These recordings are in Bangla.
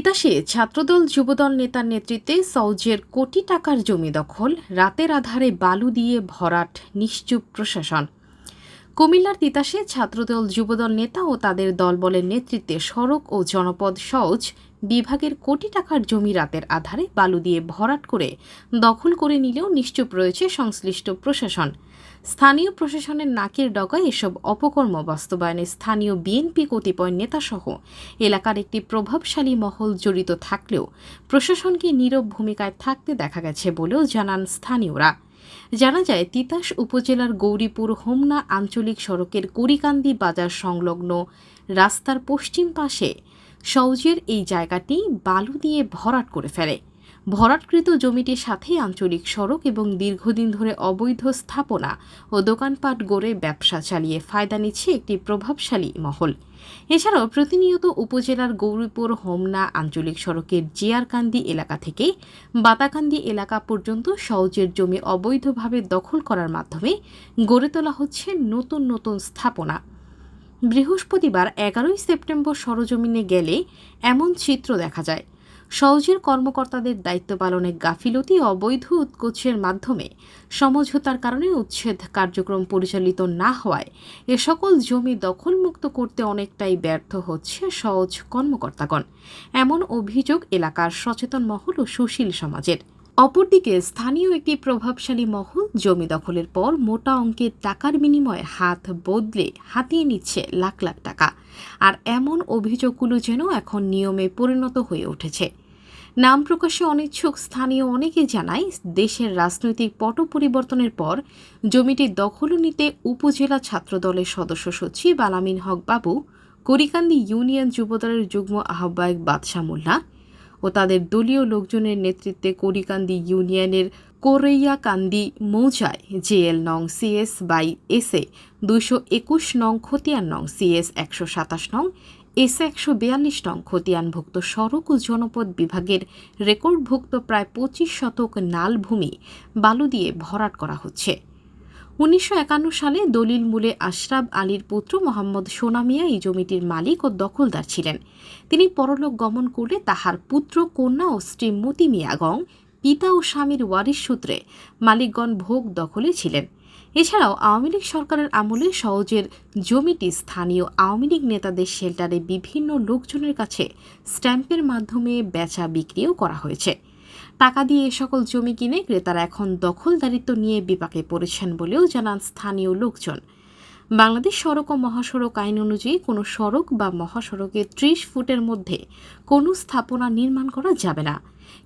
তিতাসে ছাত্রদল, যুবদল নেতার নেতৃত্বে সৌজের কোটি টাকার জমি দখল, রাতের আধারে বালু দিয়ে ভরাট নিশ্চুপ প্রশাসন। কুমিল্লার তিতাসে ছাত্রদল, যুবদল নেতা ও তাদের দলবলের নেতৃত্বে সড়ক ও জনপদ সওজ বিভাগের কোটি টাকার জমি রাতের আধারে বালু দিয়ে ভরাট করে দখল করে নিলেও নিশ্চুপ রয়েছে সংশ্লিষ্ট প্রশাসন। স্থানীয় প্রশাসনের নাকের ডগায় এসব অপকর্ম বাস্তবায়নে স্থানীয় বিএনপি কতিপয় নেতাসহ এলাকার একটি প্রভাবশালী মহল জড়িত থাকলেও প্রশাসনকে নীরব ভূমিকায় থাকতে দেখা গেছে বলেও জানান স্থানীয়রা। জানা যায়, তিতাস উপজেলার গৌরীপুর হোমনা আঞ্চলিক সড়কের কুড়িকান্দি বাজার সংলগ্ন রাস্তার পশ্চিম পাশে সৌজের এই জায়গাটি বালু দিয়ে ভরাট করে ফেলে। ভরাটকৃত জমিটির সাথে আঞ্চলিক সড়ক এবং দীর্ঘদিন ধরে অবৈধ স্থাপনা ও দোকানপাট গড়ে ব্যবসা চালিয়ে ফায়দা নিচ্ছে একটি প্রভাবশালী মহল। এছাড়াও প্রতিনিয়ত উপজেলার গৌরীপুর, হোমনা আঞ্চলিক সড়কের জিয়ারকান্দি এলাকা থেকে বাতাকান্দি এলাকা পর্যন্ত সওজের জমি অবৈধভাবে দখল করার মাধ্যমে গড়ে তোলা হচ্ছে নতুন নতুন স্থাপনা। বৃহস্পতিবার এগারোই সেপ্টেম্বর সরজমিনে গেলে এমন চিত্র দেখা যায়। সওজের কর্মকর্তাদের দায়িত্ব পালনে গাফিলতি অবৈধ উৎকোচের মাধ্যমে সমঝোতার কারণে উচ্ছেদ কার্যক্রম পরিচালিত না হওয়ায় এ সকল জমি দখলমুক্ত করতে অনেকটাই ব্যর্থ হচ্ছে সহজ কর্মকর্তাগণ। এমন অভিযোগ এলাকার সচেতন মহল ও সুশীল সমাজের। অপরদিকে স্থানীয় একটি প্রভাবশালী মহল জমি দখলের পর মোটা অঙ্কের টাকার বিনিময়ে হাত বদলে হাতিয়ে নিচ্ছে লাখ লাখ টাকা। আর এমন অভিযোগগুলো যেন এখন নিয়মে পরিণত হয়ে উঠেছে। নাম প্রকাশে অনিচ্ছুক স্থানীয় অনেকে জানায়, দেশের রাজনৈতিক পট পরিবর্তনের পর জমিটি দখল নিতে উপজেলা ছাত্রদলের সদস্য সচিব আলামিন হক বাবু, করিকান্দি ইউনিয়ন যুবদলের যুগ্ম আহ্বায়ক বাদশাহ মোল্লা ও তাদের দলীয় লোকজনের নেতৃত্বে করিকান্দি ইউনিয়নের কোরেইয়াকান্দি মৌজায় জেএল নং সিএস বাই এসএ, দুইশো একুশ নং খতিয়ান নং সিএস, একশো সাতাশ নং এস একশো বিয়াল্লিশ নং খতিয়ানভুক্ত সড়ক ও জনপদ বিভাগের রেকর্ডভুক্ত প্রায় পঁচিশ শতক নাল ভূমি বালু দিয়ে ভরাট করা হচ্ছে। উনিশশো একান্ন সালে দলিল মূলে আশরাফ আলীর পুত্র মোহাম্মদ সোনামিয়া এই জমিটির মালিক ও দখলদার ছিলেন। তিনি পরলোক গমন করলে তাহার পুত্র কন্যা ও স্ত্রী মতি মিয়াগং পিতা ও স্বামীর ওয়ারিশ সূত্রে মালিকগণ ভোগ দখলে ছিলেন। এছাড়াও আওয়ামী লীগ সরকারের আমলে সহজের জমিটি স্থানীয় আওয়ামী লীগ নেতাদের শেল্টারে বিভিন্ন লোকজনের কাছে স্ট্যাম্পের মাধ্যমে বেচা বিক্রিও করা হয়েছে। টাকা দিয়ে এ সকল জমি কিনে ক্রেতারা এখন দখলদারিত্ব নিয়ে বিপাকে পড়েছেন বলেও জানান স্থানীয় লোকজন। বাংলাদেশ সড়ক ও মহাসড়ক আইন অনুযায়ী কোনো সড়ক বা মহাসড়কে ত্রিশ ফুটের মধ্যে কোনো স্থাপনা নির্মাণ করা যাবে না।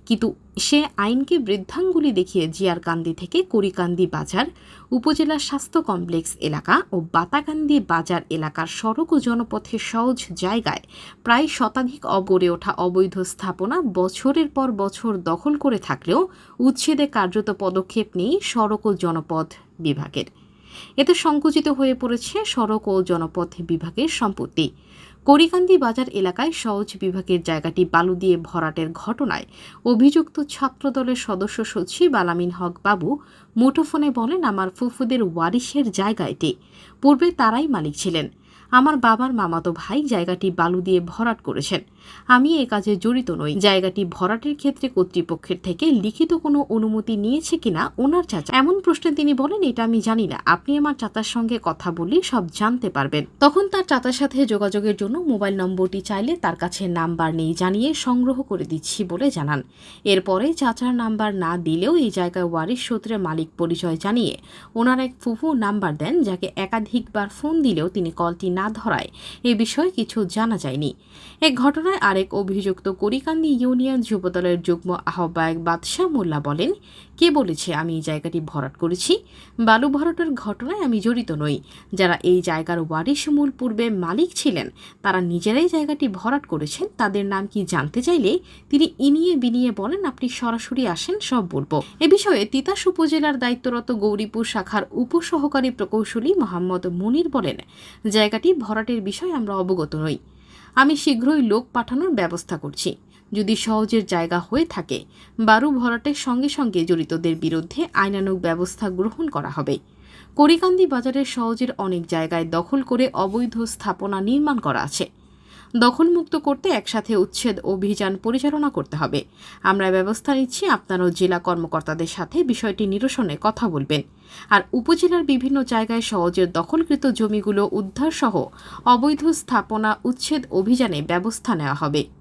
কিন্তু সে আইনকে বৃদ্ধাঙ্গুলি দেখিয়ে জিয়ারকান্দি থেকে করিকান্দি বাজার, উপজেলা স্বাস্থ্য কমপ্লেক্স এলাকা ও বাতাকান্দি বাজার এলাকার সড়ক ও জনপথের সহজ জায়গায় প্রায় শতাধিক অগড়ে ওঠা অবৈধ স্থাপনা বছরের পর বছর দখল করে থাকলেও উচ্ছেদে কার্যত পদক্ষেপ নেই সড়ক ও জনপথ বিভাগের। এতে সংকুচিত হয়ে পড়েছে সড়ক ও জনপথ বিভাগের সম্পত্তি। করিকান্দি বাজার এলাকায় সহজ বিভাগের জায়গাটি বালু দিয়ে ভরাটের ঘটনায় অভিযুক্ত ছাত্রদলের সদস্য সচিব আলামিন হক বাবু মুঠোফোনে বলেন, আমার ফুফুদের ওয়ারিশের জায়গা এটি। পূর্বে তারাই মালিক ছিলেন। আমার বাবার মামাতো ভাই জায়গাটি বালু দিয়ে ভরাট করেছেন। আমি এ কাজে জড়িত নই। জায়গাটি ভরাটের ক্ষেত্রে কর্তৃপক্ষের থেকে লিখিত কোনো অনুমতি নিয়েছে কিনা ওনার চাচা। এমন প্রশ্নে তিনি বলেন, এটা আমি জানি না। আপনি আমার চাচার সঙ্গে কথা বললে সব জানতে পারবেন। তখন তার চাচার সাথে যোগাযোগের জন্য মোবাইল নম্বরটি চাইলে তার কাছে নাম্বার নেই জানিয়ে সংগ্রহ করে দিচ্ছি বলে জানান। এরপরে চাচার নাম্বার না দিলেও এই জায়গায় ওয়ারিশ সূত্রে মালিক পরিচয় জানিয়ে ওনার এক ফুফু নাম্বার দেন, যাকে একাধিকবার ফোন দিলেও তিনি কলটি না ধরায়। এ বিষয়ে কিছু জানা যায়নি। এক ঘটনায় আরেক অভিযুক্ত করিকান্দি ইউনিয়ন যুবদলের যুগ্ম আহ্বায়ক বাদশাহ মোল্লা বলেন, কে বলেছে আমি এই জায়গাটি ভরাট করেছি? বালু ভরাটের ঘটনায় আমি জড়িত নই। যারা এই জায়গার ওয়ারিশ মূল পূর্বে মালিক ছিলেন, তারা নিজেরাই জায়গাটি ভরাট করেছেন। তাদের নাম কি জানতে চাইলে তিনি ইনিয়ে বিনিয়ে বলেন, আপনি সরাসরি আসেন, সব বলব। এ বিষয়ে তিতাস উপজেলার দায়িত্বরত গৌরীপুর শাখার উপসহকারী প্রকৌশলী মোহাম্মদ মুনির বলেন, জায়গাটি ভরাটের বিষয়ে আমরা অবগত নই। আমি শীঘ্রই লোক পাঠানোর ব্যবস্থা করছি। যদি সহজের জায়গা হয়ে থাকে, বারু ভরাটের সঙ্গে সঙ্গে জড়িতদের বিরুদ্ধে আইনানুগ ব্যবস্থা গ্রহণ করা হবে। করিকান্দি বাজারের সহজের অনেক জায়গায় দখল করে অবৈধ স্থাপনা নির্মাণ করা আছে। দখলমুক্ত করতে একসাথে উচ্ছেদ অভিযান পরিচালনা করতে হবে। আমরা ব্যবস্থা নিচ্ছি আপনারাও জেলা কর্মকর্তাদের সাথে বিষয়টি নিরসনে কথা বলবেন। আর উপজেলার বিভিন্ন জায়গায় সহজে দখলকৃত জমিগুলো উদ্ধারসহ অবৈধ স্থাপনা উচ্ছেদ অভিযানে ব্যবস্থা নেওয়া হবে।